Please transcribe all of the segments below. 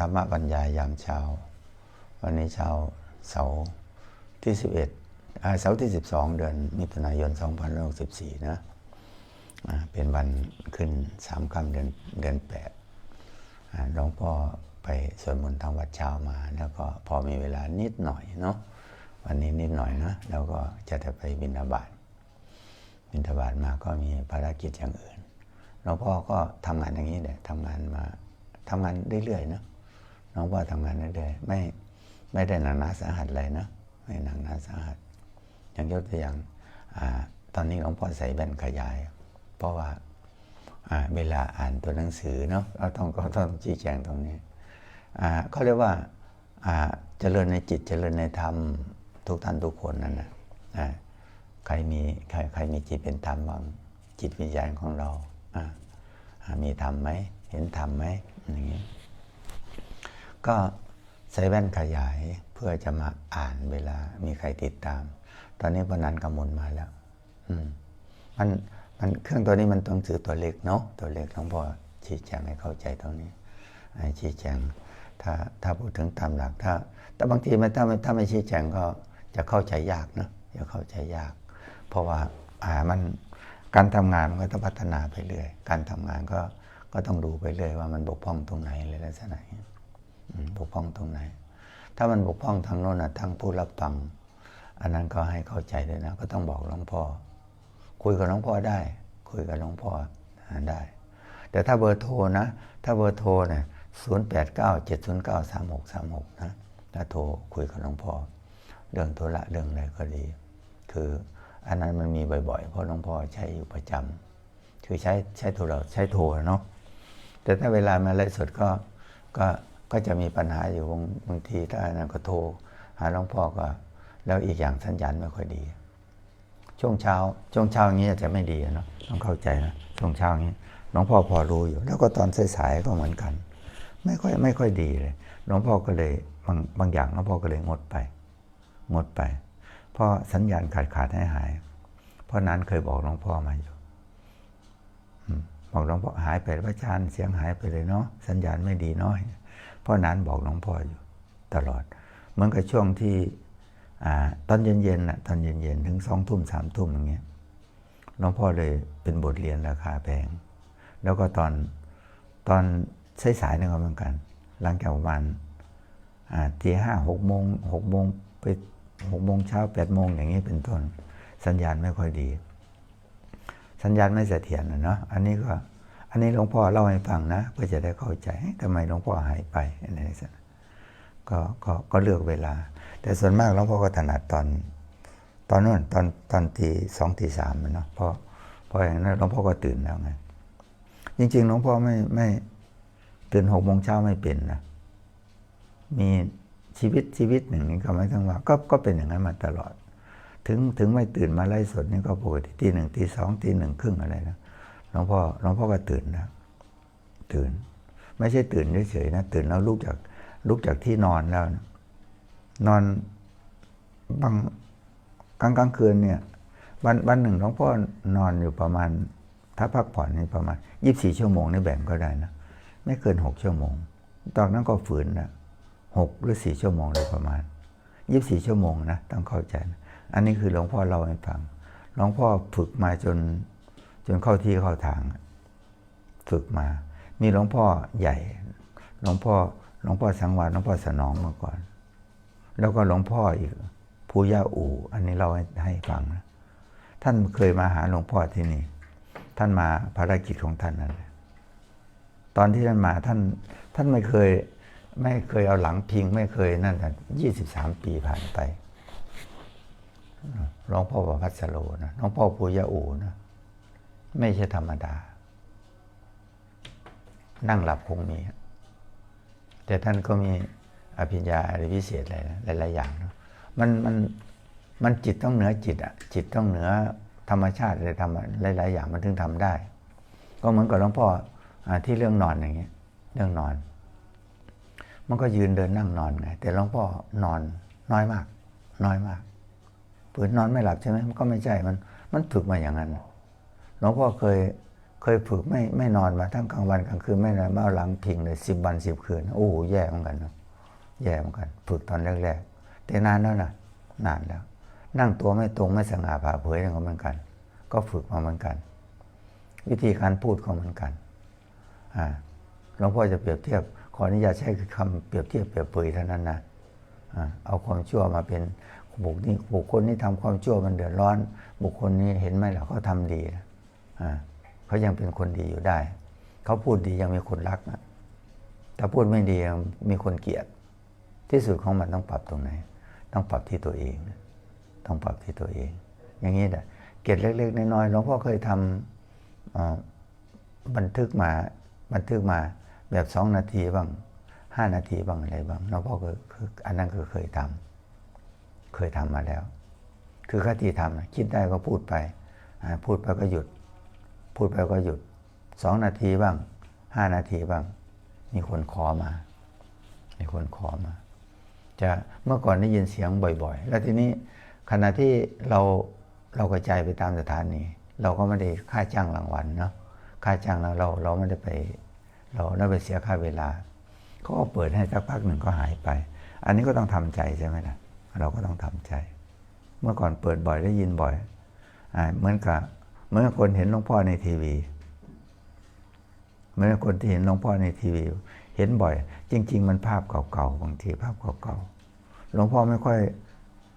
ธรรมบรรยายยามเช้า วันนี้เช้าเสาร์ที่ 11อ่าเสาร์ที่ 12 เดือนมิถุนายน2564นะอ่าเป็นวันขึ้นสามค่ำเดือนเดือนแปดหลวงพ่อไปสวดมนต์ทางวัดเช้ามา แล้วก็พอมีเวลานิดหน่อยเนาะวันนี้นิดหน่อยนะแล้วก็จะได้ไปบิณฑบาตบิณฑบาตมาก็มีภารกิจอย่างอื่นหลวงพ่อก็ทำงานอย่างนี้แหละทำงานมาทำงานเรื่อยๆเนอะ หลวงพ่อทำงานเรื่อยไม่ไม่ได้หนักหนาสาหัสอะไรนะไม่หนักหนาสาหัส อย่างยกตัวอย่างอตอนนี้หลวงพ่อใส่แว่นขยาย เพราะว่าเวลาอ่านตัวหนังสือเนาะเราต้องก็ต้องชี้แจงตรงนี้เขาเรียกว่าเจริญในจิตเจริญในธรรมทุกท่านทุกคนนั่นนะใครมีใครใครมีจิตเป็นธรรมบ้างจิตวิญญาณของเรามีธรรมไหมเห็นธรรมไหมอย่างนี้ ก็ใส่แว่นขยายเพื่อจะมาอ่านเวลามีใครติดตาม ตอนนี้พนันกำมลมาแล้ว อืม มันมันเครื่องตัวนี้มันต้องถือตัวเล็กเนาะตัวเล็กหลวงพ่อชี้แจงให้เข้าใจตรงนี้ให้ชี้แจงถ้าถ้าพูดถึงตามหลักถ้า แต่บางทีมันถ้าไม่ถ้าไม่ชี้แจงก็จะเข้าใจยากเนาะจะเข้าใจยาก เพราะว่าอ่ามันการทำงานมันก็ต้องพัฒนาไปเรื่อย การทำงานก็ก็ต้องดูไปเรื่อยว่ามันบกพร่องตรงไหนเลยลักษณะนี้ บกพร่องตรงไหน ถ้ามันบกพร่องทางโน้นนะทางผู้รับฟัง อันนั้นก็ให้เข้าใจด้วยนะ ก็ต้องบอกหลวงพ่อ คุยกับหลวงพ่อได้ คุยกับหลวงพ่อได้ แต่ถ้าเบอร์โทรนะ ถ้าเบอร์โทรเนี่ยศูนย์แปดเก้าเจ็ดศูนย์เก้าสามหกสามหกนะถ้าโทรคุยกับหลวงพ่อ เรื่องธุระเรื่องอะไรก็ดี คืออันนั้นมันมีบ่อยๆ เพราะหลวงพ่อใช้อยู่ประจำคือใช้ใช้โทรใช้โทรเนาะแต่ถ้าเวลามาไลฟ์สดก็ก็ ก็จะมีปัญหาอยู่บางบางทีถ้าอันนั้นก็โทรหาหลวงพ่อก็ แล้วอีกอย่างสัญญาณไม่ค่อยดี ช่วงเช้า ช่วงเช้าอย่างนี้อาจจะไม่ดีเนาะต้องเข้าใจนะช่วงเช้าอย่างนี้หลวงพ่อพอรู้อยู่ แล้วก็ตอนสายๆก็เหมือนกัน ไม่ค่อยไม่ค่อยดีเลยหลวงพ่อก็เลยบางบางอย่างหลวงพ่อก็เลยงดไป งดไปเพราะสัญญาณขาดขาดหายหาย เพราะนั้นเคยบอกหลวงพ่อมาอยู่บอกหลวงพ่อหายไปพระอาจารย์เสียงหายไปเลยเนาะสัญญาณไม่ดีเนาะ พราะนั้นบอกหลวงพ่ออยู่ตลอด เหมือนกับช่วงที่อตอนเย็นๆน่ะตอนเย็นๆ ถึงสองทุ่มสามทุ่มอย่างเงี้ยหลวงพ่อเลยเป็นบทเรียนราคาแพง แล้วก็ตอนตอนสายๆนี่ก็เหมือนกัน หลังจากประมาณตีห้าหกโมงหกโมงไปหกโมงเช้าแปดโมงอย่างนี้เป็นต้น สัญญาณไม่ค่อยดี สัญญาณไม่เสถียรนะเนาะอันนี้ก็ อันนี้หลวงพ่อเล่าให้ฟังนะเพื่อจะได้เข้าใจทำไมหลวงพ่อหายไปอะไรสักก็ก็ก็เลือกเวลา แต่ส่วนมากหลวงพ่อก็ถนัดตอน ตอนนู้นตอนตอนตีสองตีสามเนาะเพราะเพราะอย่างนั้นหลวงพ่อก็ตื่นแล้วไงจริงๆหลวงพ่อไม่ไม่ตื่นหกโมงเช้าไม่เป็นนะมีชีวิตชีวิตหนึ่งนี่ก็ไม่ต้องว่าก็ก็เป็นอย่างนั้นมาตลอด ถึงถึงไม่ตื่นมาไล่สดนี่ก็ปกติตีหนึ่งตีสองตีหนึ่งครึ่งอะไรนะ หลวงพ่อหลวงพ่อก็ตื่นนะ ตื่น ไม่ใช่ตื่นเฉยๆนะ ตื่นแล้วลุกจากลุกจากที่นอนแล้วนะนอนบางกลางกลางคืนเนี่ยวันวันหนึ่งหลวงพ่อนอนอยู่ประมาณ ถ้าพักผ่อนนี่ประมาณยี่บสี่ชั่วโมงนี่แบ่งก็ได้นะ ไม่เกินหกชั่วโมง ตอนนั้นก็ฝืนนะหกหรือสี่ชั่วโมงโดยประมาณยี่บสี่ชั่วโมงนะต้องเข้าใจนะอันนี้คือหลวงพ่อเล่าให้ฟัง หลวงพ่อฝึกมาจน จนเข้าที่เข้าทาง ฝึกมา มีหลวงพ่อใหญ่ หลวงพ่อหลวงพ่อสังวาสหลวงพ่อสนองมาก่อน แล้วก็หลวงพ่ออีกภูย่าอู่ อันนี้เราให้ฟังนะท่านเคยมาหาหลวงพ่อที่นี่ ท่านมาภารกิจของท่านนั่นตอนที่ท่านมาท่านท่านไม่เคยไม่เคยเอาหลังพิง ไม่เคยนั่นแต่ยี่สิบสามปีผ่านไปหลวงพ่อประพัสโลนะหลวงพ่อปุยยะอูนะ ไม่ใช่ธรรมดา นั่งหลับคงมี แต่ท่านก็มีอภิญญาอะไรพิเศษอะไรนะหลาย ๆ อย่างนะมันมันมันจิตต้องเหนือจิตอะ จิตต้องเหนือธรรมชาติอะไรทำหลาย ๆ อย่างมันถึงทำได้ ก็เหมือนกับหลวงพ่ออที่เรื่องนอนอย่างเงี้ย เรื่องนอน มันก็ยืนเดินนั่งนอนไง แต่หลวงพ่อนอนน้อยมาก น้อยมากฝืนนอนไม่หลับใช่ไหมมันก็ไม่ใช่มันมันฝึกมาอย่างนั้น หลวงพ่อเคยเคยฝึกไม่ไม่นอนมาทั้งกลางวันกลางคืนไม่นอนมาหลังพิงเลยสิบวันสิบคืน โอ้โหแย่เหมือนกันนะแย่เหมือนกัน ฝึกตอนแรกๆแต่นานแล้วนะนานแล้ว นั่งตัวไม่ตรงไม่สง่าผ่าเผยก็เหมือนกัน ก็ฝึกมาเหมือนกัน วิธีการพูดก็เหมือนกันอ่าหลวงพ่อจะเปรียบเทียบ ขออนุญาตใช้คำเปรียบเทียบเปรียบเปรยเท่านั้นนะเอาความชั่วมาเป็นบุคนี่บุคคลที่ทำความชั่วมันเดือดร้อน บุคคลนี้เห็นไหมล่ะเขาทำดีนะ เขายังเป็นคนดีอยู่ได้ เขาพูดดียังมีคนรักนะถ้าพูดไม่ดียังมีคนเกลียด ที่สุดของมันต้องปรับตรงไหน ต้องปรับที่ตัวเอง ต้องปรับที่ตัวเอง อย่างนี้แหละเกร็ดเล็ก ๆ น้อยๆหลวงพ่อเคยทำบันทึกมาบันทึกมาแบบสองนาทีบ้างห้านาทีบ้างอะไรบ้างหลวงพ่อก็คืออันนั้นก็เคยทำเคยทำมาแล้ว คือคติธรรมคิดได้ก็พูดไป พูดไปก็หยุด พูดไปก็หยุดสองนาทีบ้างห้านาทีบ้าง มีคนขอมา มีคนขอมา จะเมื่อก่อนได้ยินเสียงบ่อย ๆ แล้วทีนี้ขณะที่เราเรากระจายไปตามสถานีเราก็ไม่ได้ค่าจ้างรางวัลเนาะค่าจ้างเราเราเราไม่ได้ไป เราได้ไปเสียค่าเวลาเขาก็เปิดให้สักพักหนึ่งก็หายไป อันนี้ก็ต้องทำใจใช่ไหมล่ะ เราก็ต้องทำใจ เมื่อก่อนเปิดบ่อยได้ยินบ่อยอเหมือนกับ เหมือนคนเห็นหลวงพ่อในทีวีเหมือนคนที่เห็นหลวงพ่อในทีวี เห็นบ่อย จริง ๆ มันภาพเก่าๆบางทีภาพเก่าๆหลวงพ่อไม่ค่อย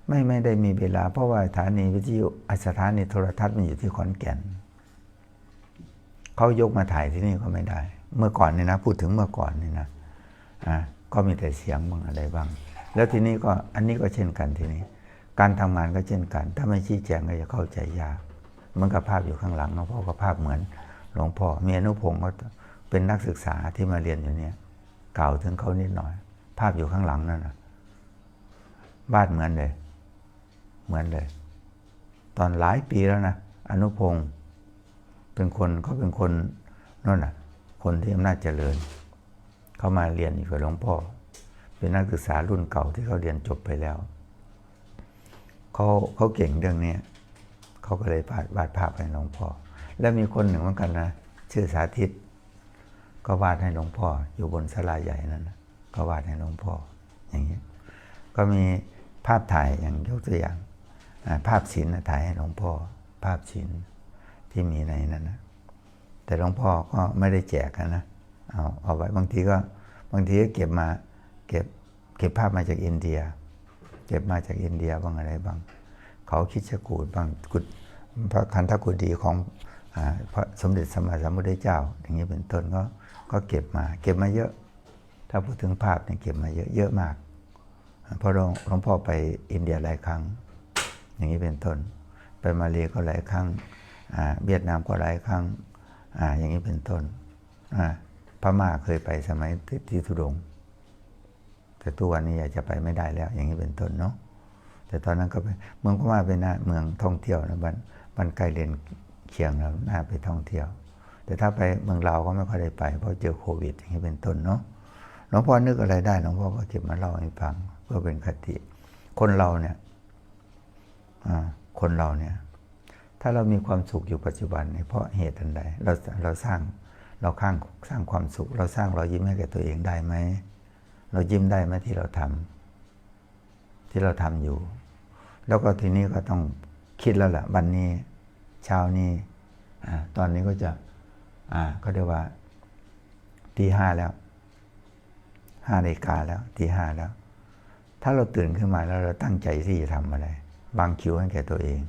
ไม่ไม่ได้มีเวลา เพราะว่าสถานีวิทยุอสถานีโทรทัศน์มันอยู่ที่ขอนแก่นเขายกมาถ่ายที่นี่ก็ไม่ได้ เมื่อก่อนนี่นะ พูดถึงเมื่อก่อนนี่นะอ่าก็มีแต่เสียงบ้างอะไรบ้าง แล้วทีนี้ก็อันนี้ก็เช่นกันทีนี้ การทำงานก็เช่นกัน ถ้าไม่ชี้แจงก็จะเข้าใจยาก เหมือนกับภาพอยู่ข้างหลังหลวงพ่อก็ภาพเหมือนหลวงพ่อมีอนุพงศ์ก็เป็นนักศึกษาที่มาเรียนอยู่เนี่ยกล่าวถึงเขานิดหน่อย ภาพอยู่ข้างหลังนั่นนะบ้านเหมือนเลย เหมือนเลย ตอนหลายปีแล้วนะอนุพงศ์เป็นคนเขาเป็นคนนั่นน่ะ คนที่อำนาจเจริญ เขามาเรียนอยู่กับหลวงพ่อ เป็นนักศึกษารุ่นเก่าที่เขาเรียนจบไปแล้วเขาเขาเก่งเรื่องนี้ เขาก็เลยวาดภาพให้หลวงพ่อ แล้วมีคนหนึ่งเหมือนกันนะชื่อสาธิต ก็วาดให้หลวงพ่อ อยู่บนศาลาใหญ่นั่นนะก็วาดให้หลวงพ่ออย่างนี้ก็มีภาพถ่ายอย่างยกตัวอย่างภาพศิลป์นถ่ายให้หลวงพ่อ ภาพศิลป์ที่มีในนั้นนะแต่หลวงพ่อก็ไม่ได้แจกนนะเอาเอาไว้บางทีก็บางทีก็เก็บมาเก็บเก็บภาพมาจากอินเดีย เก็บมาจากอินเดียบ้างอะไรบ้าง เขาคิดชกูดบ้างกุดพระคันธกุฎีของอพระสมเด็จสมมาสัมพุทธเจ้า อย่างนี้เป็นต้นก็ก็เก็บมา เก็บมาเยอะ ถ้าพูดถึงภาพเนี่ยเก็บมาเยอะเยอะมากเพราะหลวงหลวงพ่อไปอินเดียหลายครั้ง อย่างนี้เป็นต้น ไปมาเลก็หลายครั้งอ่าเวียดนามก็หลายครั้งอ่าอย่างนี้เป็นต้นอ่าพม่าเคยไปสมัยที่ทุดง แต่ทุกวันนี้อยากจะไปไม่ได้แล้ว อย่างนี้เป็นต้นเนาะ แต่ตอนนั้นก็ไปเมืองพม่าเป็นนะเมืองท่องเที่ยวนะบ้านบ้านใกล้เรียนเคียงแล้วน่าไปท่องเที่ยว แต่ถ้าไปเมืองลาวก็ไม่ค่อยได้ไป เพราะเจอโควิด อย่างนี้เป็นต้นเนาะหลวงพ่อนึกอะไรได้หลวงพ่อก็เก็บมาเล่าให้ฟังเพื่อเป็นคติ คนเราเนี่ยคนเราเนี่ย ถ้าเรามีความสุขอยู่ปัจจุบันเนี่ยเพราะเหตุอันใดเราเราสร้างเราข้างสร้างความสุข เราสร้างรอยยิ้มให้แก่ตัวเองได้ไหมเรายิ้มได้ไหมที่เราทำที่เราทำอยู่ แล้วก็ทีนี้ก็ต้องคิดแล้วแหละวันนี้เช้านี้ตอนนี้ก็จะอ่าก็เรียกว่าตีห้าแล้วห้านาฬิกาแล้วตีห้าแล้ว ถ้าเราตื่นขึ้นมาแล้วเราตั้งใจที่จะทำอะไร บางคิวให้แก่ตัวเอง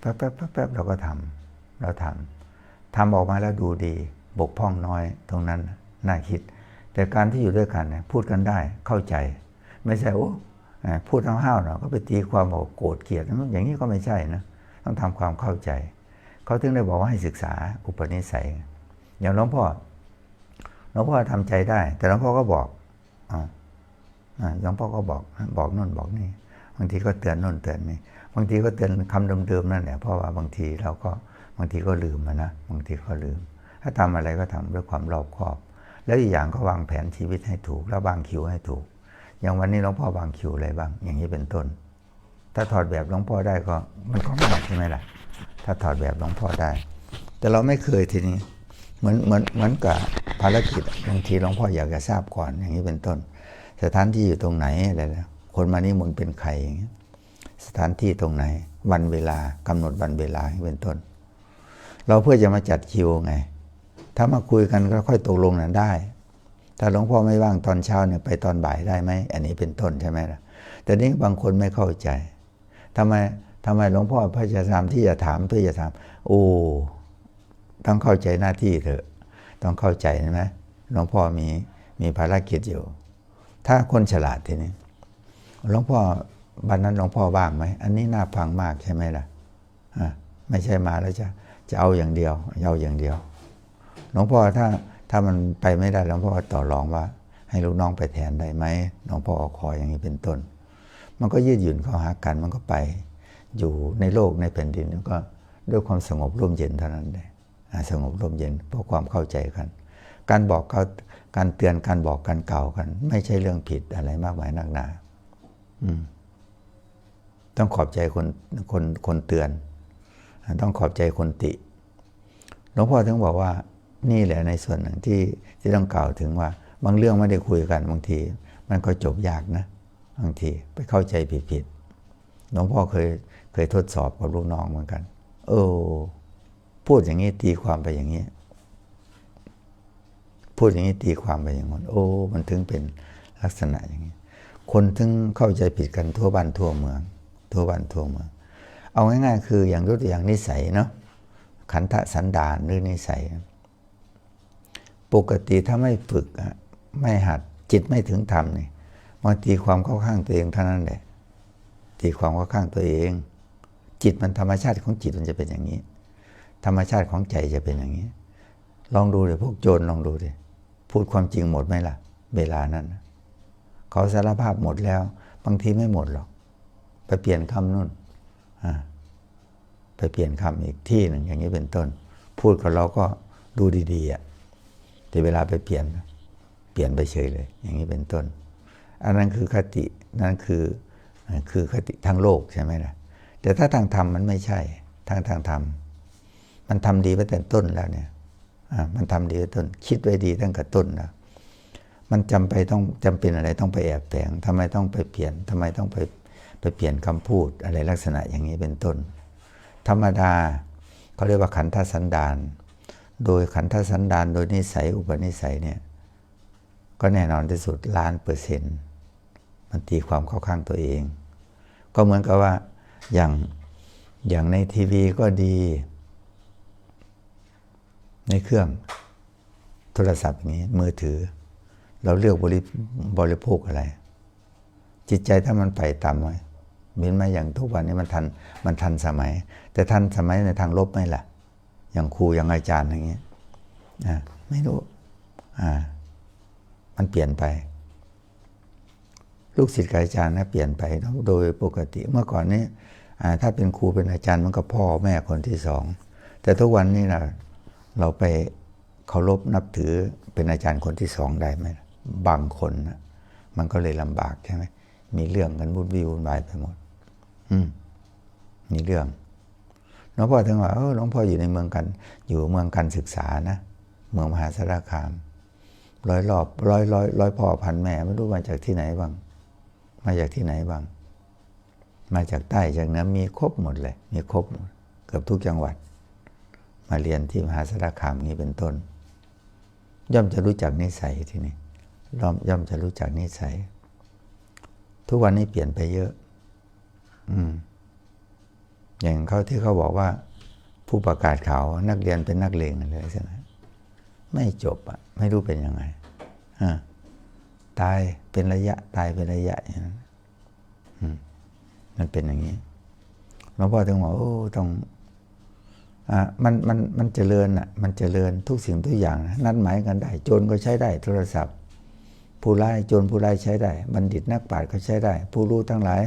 แป๊บแป๊บแป๊บแป๊บเราก็ทำเราทำทำออกมาแล้วดูดี บกพร่องน้อยตรงนั้นน่าคิด แต่การที่อยู่ด้วยกันเนี่ยพูดกันได้เข้าใจ ไม่ใช่โอ้ พูดห้าวๆเนาะก็ไปตีความบอกโกรธเกลียดอย่างนี้ก็ไม่ใช่นะต้องทำความเข้าใจ เขาถึงได้บอกว่าให้ศึกษาอุปนิสัย อย่างหลวงพ่อหลวงพ่อทำใจได้ แต่หลวงพ่อก็บอกอ่าหลวงพ่อก็บอกบอกนู่นบอกนี่บางทีก็เตือนนู่นเตือนนี่บางทีก็เตือนคำเดิมๆนั่นแหละเพราะว่าบางทีเราก็บางทีก็ลืมนะบางทีก็ลืม ถ้าทำอะไรก็ทำด้วยความรอบคอบ แล้วอีกอย่างก็วางแผนชีวิตให้ถูก แล้ววางคิวให้ถูก อย่างวันนี้หลวงพ่อวางคิวอะไรบ้าง อย่างนี้เป็นต้น ถ้าถอดแบบหลวงพ่อได้ก็มันก็มากใช่ไหมล่ะ ถ้าถอดแบบหลวงพ่อได้ แต่เราไม่เคยทีนี้เหมือนเหมือนเหมือนกับภารกิจบางทีหลวงพ่ออยากจะทราบก่อนอย่างนี้เป็นต้น สถานที่อยู่ตรงไหนอะไรนะคนมานี่มนเป็นใครอย่างเงี้ยสถานที่ตรงไหน วันเวลากำหนดวันเวลาอย่างนี้เป็นต้น เราเพื่อจะมาจัดคิวไง ถ้ามาคุยกันก็ค่อยตกลงนั้นได้ ถ้าหลวงพ่อไม่ว่างตอนเช้าเนี่ยไปตอนบ่ายได้ไหมอันนี้เป็นต้นใช่ไหมล่ะแต่นี้บางคนไม่เข้าใจทำไมทำไมหลวงพ่อพระจะทำที่จะถามเพื่อจะถาม โอ้ต้องเข้าใจหน้าที่เถอะ ต้องเข้าใจใช่ไหมหลวงพ่อมีมีภารกิจอยู่ ถ้าคนฉลาดทีนี้หลวงพ่อวันนั้นหลวงพ่อว่างไหมอันนี้น่าฟังมากใช่ไหมล่ะอะไม่ใช่มาแล้วจะจะเอาอย่างเดียวเอาอย่างเดียวหลวงพ่อถ้า ถ้ามันไปไม่ได้หลวงพ่อต่อรองว่า ให้ลูกน้องไปแทนได้ไหมหลวงพ่อขออย่างนี้เป็นต้น มันก็ยืดหยุ่นเข้าหากันมันก็ไป อยู่ในโลกในแผ่นดินก็ด้วยความสงบร่มเย็นเท่านั้นเลยอ่าสงบร่มเย็นเพราะความเข้าใจกัน การบอกเขาการเตือนการบอกการกล่ากัน ไม่ใช่เรื่องผิดอะไรมากมายนักหนาต้องขอบใจคนคนคนเตือน ต้องขอบใจคนติหลวงพ่อถึงบอกว่า นี่แหละในส่วนหนึ่งที่ที่ต้องกล่าวถึงว่า บางเรื่องไม่ได้คุยกันบางที มันก็จบยากนะ บางทีไปเข้าใจผิดๆหลวงพ่อเคยเคยทดสอบกับลูกน้องเหมือนกัน เออ พูดอย่างนี้ตีความไปอย่างนี้ พูดอย่างนี้ตีความไปอย่างนั้นโอ้ มันถึงเป็นลักษณะอย่างนี้ คนถึงเข้าใจผิดกันทั่วบ้านทั่วเมือง ทั่วบ้านทั่วเมือง เอาง่ายๆ คืออย่างยกตัวอย่างนิสัยเนาะขันธสันดานหรือนิสัย ปกติถ้าไม่ฝึกไม่หัดจิตไม่ถึงธรรมนี่มันตีความเข้าข้างตัวเองเท่านั้นแหละตีความเข้าข้างตัวเอง จิตมันธรรมชาติของจิตมันจะเป็นอย่างนี้ ธรรมชาติของใจจะเป็นอย่างนี้ ลองดูเลยพวกโจรลองดูดิพูดความจริงหมดไหมล่ะ เวลานั้นเขาสารภาพหมดแล้ว บางทีไม่หมดหรอก ไปเปลี่ยนคำนู่นไปเปลี่ยนคำอีกที่หนึ่งอย่างนี้เป็นต้น พูดกับเราก็ดูดีๆอะ แต่เวลาไปเปลี่ยน เปลี่ยนไปเฉยเลย อย่างนี้เป็นต้น อันนั้นคือคตินั่นคือคือคติทางโลกใช่ไหมล่ะแต่ถ้าทางธรรมมันไม่ใช่ทางทางธรรมมันทำดีไปแต่ต้นแล้วเนี่ยมันทำดีไปต้น คิดไว้ดีตั้งแต่ต้นแล้วมันจำไปต้องจำเป็นอะไรต้องไปแอบแต่งทำไมต้องไปเปลี่ยนทำไมต้องไปไปเปลี่ยนคำพูดอะไรลักษณะอย่างนี้เป็นต้น ธรรมดาเขาเรียกว่าขันธสันดาน โดยขันธสันดานโดยนิสัยอุปนิสัยเนี่ย ก็แน่นอนที่สุดล้านเปอร์เซ็นต์มันตีความเข้าข้างตัวเอง ก็เหมือนกับว่าอย่างอย่างในทีวีก็ดี ในเครื่องโทรศัพท์อย่างนี้มือถือ เราเลือกบริบริโภคอะไร จิตใจถ้ามันไปต่ำไว้เห็นไหมอย่างทุกวันนี้มันทันมันทันสมัย แต่ทันสมัยในทางลบไหมล่ะ อย่างครูอย่างอาจารย์อย่างเงี้ยไม่รู้อ่ามันเปลี่ยนไป ลูกศิษย์กับอาจารย์นะเปลี่ยนไปโดยปกติเมื่อก่อนนี้ถ้าเป็นครูเป็นอาจารย์มันก็พ่อแม่คนที่สอง แต่ทุกวันนี้นะเราไปเคารพนับถือเป็นอาจารย์คนที่สองได้ไหมบางคนนะมันก็เลยลำบากใช่ไหมมีเรื่องกันวุ่นวี่วุ่นวายไปหมด อืมมีเรื่อง หลวงพ่อถึงว่าเออหลวงพ่ออยู่ในเมืองกัน อยู่เมืองการศึกษานะ เมืองมหาสารคาม ร้อยรอบร้อยร้อยร้อยพ่อพันแม่ไม่รู้มาจากที่ไหนบ้าง มาจากที่ไหนบ้าง มาจากใต้จากเหนือมีครบหมดเลย มีครบเกือบทุกจังหวัด มาเรียนที่มหาสารคามนี้เป็นต้น ย่อมจะรู้จักนิสัยที่นี่ย่อมย่อมจะรู้จักนิสัย ทุกวันนี้เปลี่ยนไปเยอะ อืม อย่างเขาที่เขาบอกว่าผู้ประกาศข่าวนักเรียนเป็นนักเลงอะไรใช่ไหมไม่จบอะไม่รู้เป็นยังไงตายเป็นระยะ ตายเป็นระยะอย่างนั้นมันเป็นอย่างนี้หลวงพ่อถึงบอกโอ้ต้องอ่ามันมันมันเจริญอะ มันเจริญทุกสิ่งทุกอย่างนัดหมายกันได้ โจรก็ใช้ได้ โทรศัพท์ ผู้ร้ายโจรผู้ร้ายใช้ได้ บัณฑิตนักปราชญ์ก็ใช้ได้ ผู้รู้ทั้งหลาย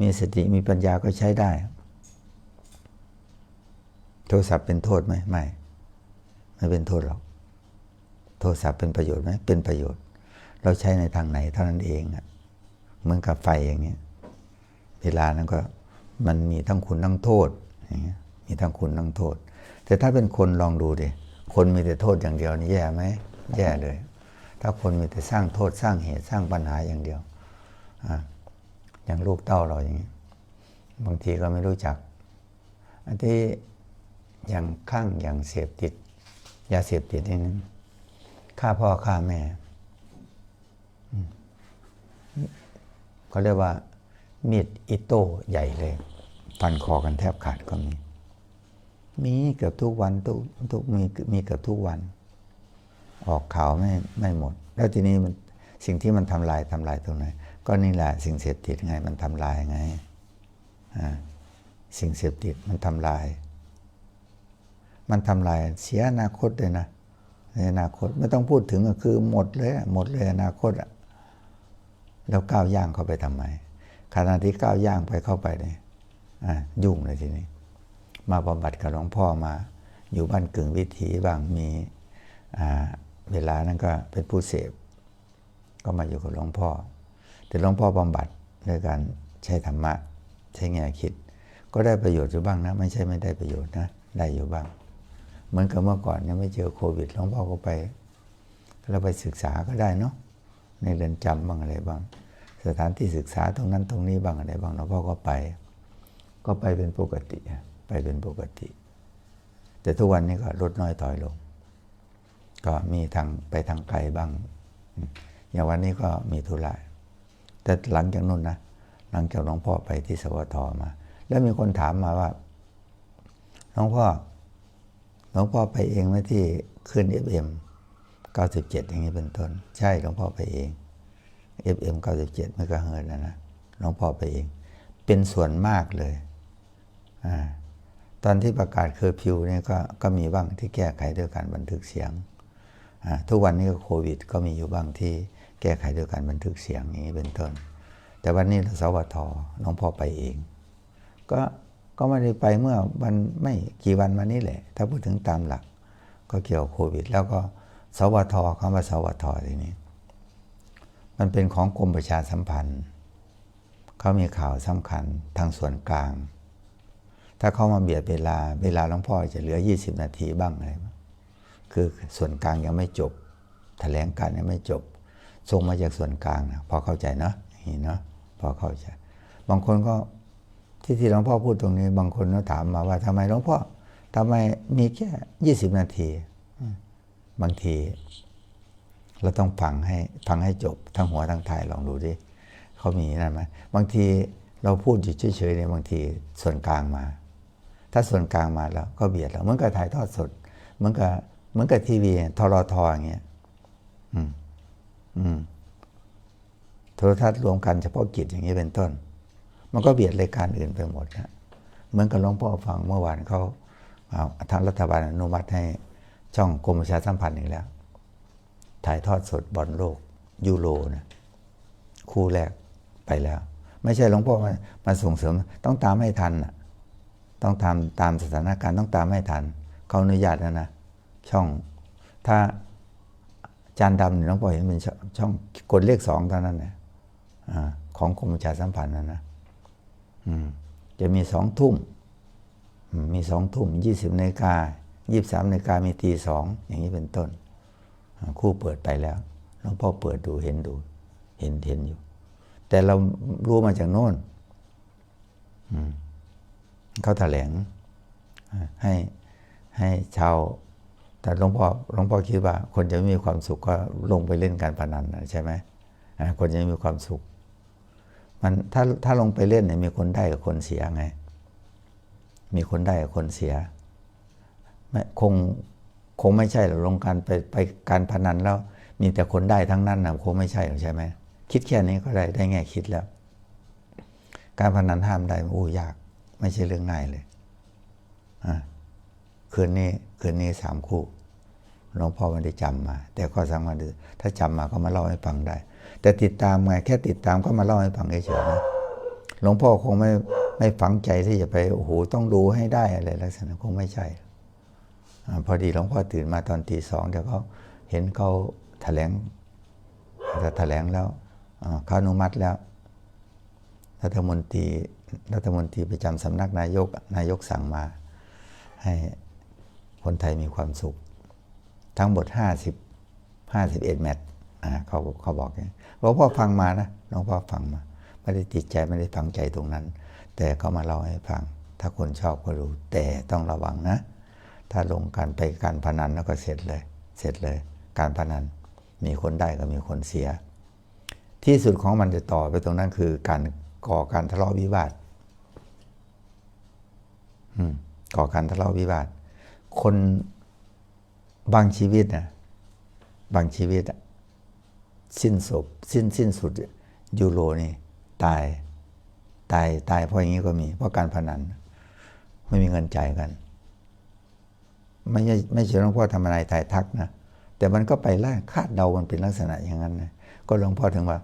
มีสติมีปัญญาก็ใช้ได้ โทรศัพท์เป็นโทษไหมไม่ไม่เป็นโทษหรอกโทรศัพท์เป็นประโยชน์ไหมเป็นประโยชน์ เราใช้ในทางไหนเท่านั้นเองอะเหมือนกับไฟอย่างเงี้ยเวลานั้นก็มันมีทั้งคุณทั้งโทษอย่างเงี้ยมีทั้งคุณทั้งโทษ แต่ถ้าเป็นคนลองดูดิคนมีแต่โทษอย่างเดียวนี่แย่ไหมแย่เลย ถ้าคนมีแต่สร้างโทษสร้างเหตุสร้างปัญหาอย่างเดียวอ่าอย่างลูกเต้าเราอย่างนี้ยบางทีก็ไม่รู้จักอันที่ ย่างข้างอย่างเสพติดยาเสพติดนี่นึงฆ่าพ่อฆ่าแม่เขาเรียกว่ามีดอิโต้ใหญ่เลยฟันคอกันแทบขาดก็มี มีเกือบทุกวันทุกทุกมีมีเกือบทุกวัน ออกข่าวไม่ไม่หมด แล้วทีนี้มันสิ่งที่มันทำลายทำลายตรงไหนก็นี่แหละสิ่งเสพติดไงมันทำลายไง อ่าสิ่งเสพติดมันทำลาย มันทำลายเสียอนาคตเลยนะในอนาคตไม่ต้องพูดถึงก็คือหมดเลยหมดเลยอนาคตอะแล้วก้าวย่างเข้าไปทำไมขณะที่ก้าวย่างไปเข้าไปเนี่ยอะยุ่งเลยทีนี้ มาบำบัดกับหลวงพ่อมา อยู่บ้านกึ่งวิถีบ้างมีอ่าเวลานั้นก็เป็นผู้เสพ ก็มาอยู่กับหลวงพ่อ แต่หลวงพ่อบำบัดด้วยการใช้ธรรมะ ใช้แง่คิด ก็ได้ประโยชน์อยู่บ้างนะ ไม่ใช่ไม่ได้ประโยชน์นะ ได้อยู่บ้าง เหมือนกับเมื่อก่อนยังไม่เจอโควิดหลวงพ่อก็ไปเราไปศึกษาก็ได้เนาะในเรือนจำบ้างอะไรบ้าง สถานที่ศึกษาตรงนั้นตรงนี้บ้างอะไรบ้างหลวงพ่อก็ไป ก็ไปเป็นปกติ ไปเป็นปกติ แต่ทุกวันนี้ก็ลดน้อยถอยลง ก็มีทางไปทางไกลบ้าง อย่างวันนี้ก็มีธุระแต่หลังจากนู้นนะหลังจากหลวงพ่อไปที่สวทมา แล้วมีคนถามมาว่าหลวงพ่อ หลวงพ่อไปเองไหมที่ขึ้น FM 97 อย่างนี้เป็นต้น ใช่หลวงพ่อไปเอง FM 97เมกะเฮิร์นะนะหลวงพ่อไปเอง เป็นส่วนมากเลยอาตอนที่ประกาศเคอร์ฟิวเนี่ยก็ก็มีบ้างที่แก้ไขด้วยการบันทึกเสียง ทุกวันนี้ก็โควิด ก็มีอยู่บ้างที่แก้ไขด้วยการบันทึกเสียงอย่างนี้เป็นต้น แต่วันนี้สวทหลวงพ่อไปเอง ก็ ก็ไม่ได้ไปเมื่อวันไม่กี่วันมานี้แหละ ถ้าพูดถึงตามหลัก ก็เกี่ยวกับโควิด แล้วก็สวทคำว่าสวททีนี้ มันเป็นของกรมประชาสัมพันธ์ เขามีข่าวสำคัญทางส่วนกลาง ถ้าเขามาเบียดเวลาเวลาหลวงพ่อจะเหลือ 20 นาทีบ้างอะไรบ้งคือส่วนกลางยังไม่จบ แถลงการยังไม่จบส่งมาจากส่วนกลางนะพอเข้าใจเนาะนี้เนาะพอเข้าใจ บางคนก็ ที่ที่หลวงพ่อพูดตรงนี้ บางคนก็ถามมาว่าทำไมหลวงพ่อทำไมมีแค่20นาทีบางที เราต้องฟังให้ฟังให้จบทั้งหัวทั้งท้ายลองดูดิเขามีนั่นไหมบางทีเราพูดอยู่เฉยๆเนี่ยบางทีส่วนกลางมา ถ้าส่วนกลางมาแล้วก็เบียดเราเหมือนกับถ่ายทอดสดเหมือนกับเหมือนกับทีวีทรทอย่างเงี้ยอืมอืมโทรทัศน์รวมกันเฉพาะกิจอย่างนี้เป็นต้น มันก็เบียดรายการอื่นไปหมดนะเหมือนกับหลวงพ่อฟังเมื่อวานเขาเาทางรัฐบาลอนุมัติให้ช่องกรมประชาสัมพันธ์อีกแล้ว ถ่ายทอดสดบอลโลกยูโรนะคู่แรกไปแล้ว ไม่ใช่หลวงพ่อมามาส่งเสริม ต้องตามให้ทันน่ะต้องตามตามสถานการณ์ต้องตามให้ทันเขาอนุญาตแล้วนะช่องถ้าจานดำเนี่ยหลวงพ่อเห็นเป็นช่องกดเลขสองเท่านั้นนะอาของกรมประชาสัมพันธ์นะนะ จะมีสองทุ่มมมีสองทุ่มยี่สิบนาฬิกายี่สามนาฬิกามีตีสองอย่างนี้เป็นต้น คู่เปิดไปแล้วหลวงพ่อเปิดดูเห็นดูเห็นเห็นอยู่ แต่เรารู้มาจากโน่นเขาแถลงให้ให้ชาวแต่หลวงพ่อหลวงพ่อคิดว่า คนจะไม่มีความสุขก็ลงไปเล่นการพนันใช่ไหมคนจะไม่มีความสุข มันถ้าถ้าลงไปเล่นเนี่ยมีคนได้กับคนเสียไง มีคนได้กับคนเสียไม่คงคงไม่ใช่หรอกลงการไปไปการพนันแล้ว มีแต่คนได้ทั้งนั้นนะคงไม่ใช่หรอกใช่ไหมคิดแค่นี้ก็ได้ได้แง่คิดแล้ว การพนันห้ามได้โอ้ยาก ไม่ใช่เรื่องง่ายเลยอ่าคืนนี้คืนนี้สามคู่หลวงพ่อไม่ได้จำมา แต่ก็สามารถถ้าจำมาก็มาเล่าให้ฟังได้ แต่ติดตามไงแค่ติดตามก็มาเล่าให้ฟังเฉยๆนะหลวงพ่อคงไม่ไม่ฝังใจที่จะไปโอ้โหต้องดูให้ได้อะไรลักษณะคงไม่ใช่พอดีหลวงพ่อตื่นมาตอนตีสองเดี๋ยวเขาเห็นเขาแถลงแถลงแล้วเขาอนุมัติแล้ว รัฐมนตรีรัฐมนตรีประจำสำนักนายกนายกสั่งมา ให้คนไทยมีความสุข ทั้งหมดห้าสิบห้าสิบเอ็ดแมตช์เขาเขาบอกอย่าง หลวงพ่อฟังมานะหลวงพ่อฟังมาไม่ได้ติดใจไม่ได้ฝังใจตรงนั้น แต่เขามาเล่าให้ฟัง ถ้าคนชอบก็รู้แต่ต้องระวังนะ ถ้าลงการไปการพนันแล้วก็เสร็จเลย เสร็จเลย การพนันมีคนได้ก็มีคนเสีย ที่สุดของมันจะต่อไปตรงนั้นคือการก่อการทะเลาะวิวาทก่อการทะเลาะวิวาท คนบางชีวิตนะบางชีวิตอะ สิ้นศพสิ้นสิ้นสุดยูโรนี่ตายตายตายเพราะอย่างนี้ก็มี เพราะการพนัน ไม่มีเงินจ่ายกัน ไม่ใช่ไม่ใช่หลวงพ่อทำอะไรตายทักนะแต่มันก็ไปล่าคาดเดามันเป็นลักษณะอย่างนั้นนะก็หลวงพ่อถึงว่า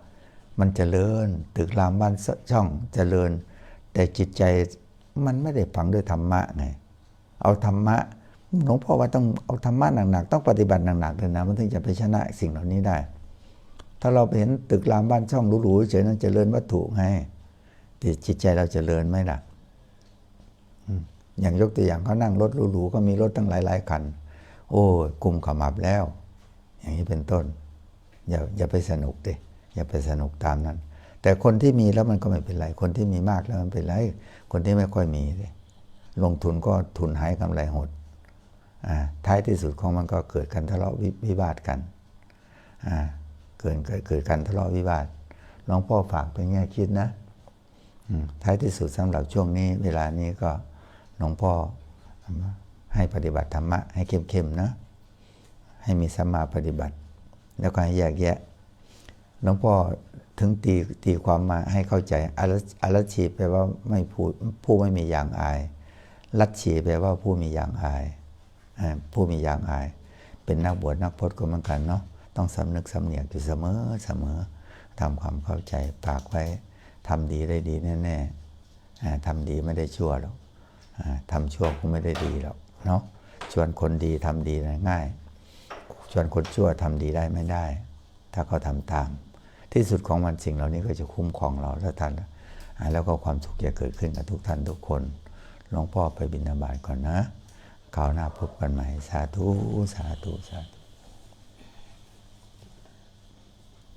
มันจเจริญตึกรามบ้านช่องจเจริญ แต่จิตใจมันไม่ได้ฝังด้วยธรรมะไงเอาธรรมะหลวงพ่อว่าต้องเอาธรรมะหนักๆต้องปฏิบัติหนักๆเลยนะมันถึงจะไปชนะสิ่งเหล่านี้ได้ ถ้าเราไปเห็นตึกรามบ้านช่องหรูๆเฉยนั้นเจริญวัตถุไงแต่จิตใจเราจเจริญไหมล่ะอย่างยกตัวอย่างเขานั่งรถหรูๆก็มีรถตั้งหลายๆคัน โอ้ยกลุ่มขมับแล้ว อย่างนี้เป็นต้น อย่าอย่าไปสนุกดิอย่าไปสนุกตามนั้น แต่คนที่มีแล้วมันก็ไม่เป็นไร คนที่มีมากแล้วมันเป็นไร คนที่ไม่ค่อยมีดิลงทุนก็ทุนหายกำไรหดอ่าท้ายที่สุดของมันก็เกิดการทะเลาะวิวิวาทกันอ่า เกิดเกิดการทะเลาะวิวาทหลวงพ่อฝากเป็นแง่คิดนะท้ายที่สุดสำหรับช่วงนี้ เวลานี้ก็หลวงพ่อให้ปฏิบัติธรรมะให้เข้มๆนะ ให้มีสัมมาปฏิบัติ แล้วก็ให้แยกแยะหลวงพ่อถึงตีตีความมาให้เข้าใจอรัชอรัชีแปลว่าไม่พูดผู้ไม่มีอย่างอายรัชชีแปลว่าผู้มีอย่างอาย ผู้มีอย่างอาย เป็นนักบวชนักพจน์ก็เหมือนกันเนาะ ต้องสำนึกสำเนียกอยู่เสมอเสมอทำความเข้าใจปากไว้ทำดีได้ดีแน่ๆอ่ทำดีไม่ได้ชั่วหรอกอทำชั่วก็ไม่ได้ดีหรอกเนาะชวนคนดีทำดีนะง่าย ชวนคนชั่วทำดีได้ไม่ได้ ถ้าเขาทำตาม ที่สุดของมันสิ่งเหล่านี้ก็จะคุ้มครองเราถ้าท่านแล้วก็ความสุขจะเกิดขึ้นกับทุกท่านทุกคนหลวงพ่อไปบิณฑบาตก่อนนะคราวหน้าพบกันใหม่ สาธุ สาธุ สาธุ